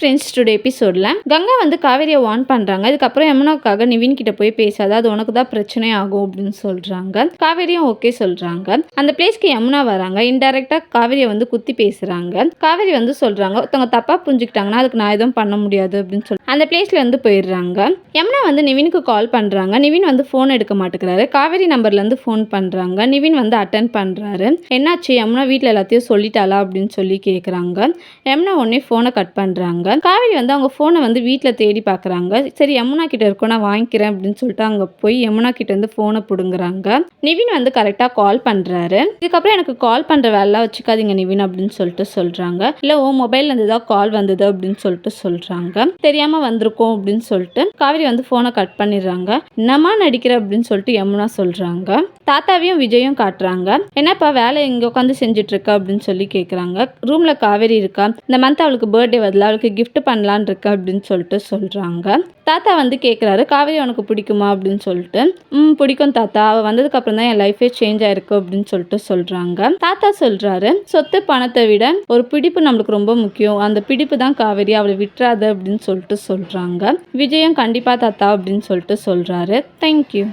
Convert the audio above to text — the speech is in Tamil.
ஃப்ரெண்ட்ஸ் டுடே எபிசோடில் கங்கா வந்து காவேரியை வார்ன் பண்ணுறாங்க இதுக்கப்புறம் யமுனாக்காக நிவின் கிட்ட போய் பேசாத அது உனக்கு தான் பிரச்சனை ஆகும் அப்படின்னு சொல்கிறாங்க காவேரியும் ஓகே சொல்கிறாங்க அந்த பிளேஸ்க்கு யமுனா வராங்க. இன்டெரக்டாக காவேரியை வந்து குத்தி பேசுகிறாங்க காவேரி வந்து சொல்கிறாங்க ஒருத்தவங்க தப்பாக புரிஞ்சுக்கிட்டாங்கன்னா அதுக்கு நான் எதுவும் பண்ண முடியாது அப்படின்னு சொல்லி அந்த பிளேஸ்ல இருந்து போயிடுறாங்க. யமுனா வந்து நிவினுக்கு கால் பண்ணுறாங்க நிவின் வந்து ஃபோன் எடுக்க மாட்டேங்கிறாரு. காவேரி நம்பர்லேருந்து ஃபோன் பண்ணுறாங்க நிவின் வந்து அட்டன் பண்ணுறாரு என்னாச்சு? யமுனா வீட்டில் எல்லாத்தையும் சொல்லிட்டாளா? அப்படின்னு சொல்லி கேட்குறாங்க யமுனா உடனே ஃபோனை கட் பண்ணுறாங்க காவேரி வந்து அவங்க ஃபோனை வந்து வீட்டில் தேடி பார்க்குறாங்க சரி யமுனா கிட்ட இருக்கும் நான் வாங்கிக்கிறேன் அப்படின்னு சொல்லிட்டு அங்கே போய் யமுனா கிட்ட இருந்து ஃபோனை பிடுங்குறாங்க. நிவின் வந்து கரெக்டாக கால் பண்ணுறாரு இதுக்கப்புறம் எனக்கு கால் பண்ணுற வேலைலாம் வச்சுக்காதீங்க நிவின் அப்படின்னு சொல்லிட்டு சொல்கிறாங்க இல்லை ஓ மொபைல் இருந்து தான் கால் வந்தது அப்படின்னு சொல்லிட்டு சொல்கிறாங்க தெரியாமல் வந்திருக்கோம் அப்படின்னு சொல்லிட்டு காவேரி வந்து ஃபோனை கட் பண்ணிடுறாங்க. என்னம்மா நடிக்கிற அப்படின்னு சொல்லிட்டு யமுனா சொல்கிறாங்க தாத்தாவையும் விஜயும் காட்டுறாங்க. என்னப்பா வேலை இங்கே உட்காந்து செஞ்சுட்டு அப்படின்னு சொல்லி கேட்குறாங்க ரூமில் காவேரி இருக்கா? இந்த மந்த் அவளுக்கு பர்த்டே வரல அவளுக்கு கிஃப்ட் பண்ணலான் இருக்க அப்படின்னு சொல்லிட்டு சொல்கிறாங்க தாத்தா வந்து கேட்குறாரு காவேரி உனக்கு பிடிக்குமா? அப்படின்னு சொல்லிட்டு. ம் பிடிக்கும் தாத்தா. அவள் வந்ததுக்கப்புறம் தான் என் லைஃபே சேஞ்ச் ஆயிருக்கு அப்படின்னு சொல்லிட்டு சொல்கிறாங்க தாத்தா சொல்கிறாரு சொத்து பணத்தை விட ஒரு பிடிப்பு நம்மளுக்கு ரொம்ப முக்கியம். அந்த பிடிப்பு தான் காவேரி. அவளை விட்டுறாது அப்படின்னு சொல்லிட்டு சொல்கிறாங்க விஜயம் கண்டிப்பாக தாத்தா அப்படின்னு சொல்லிட்டு சொல்கிறாரு தேங்க்யூ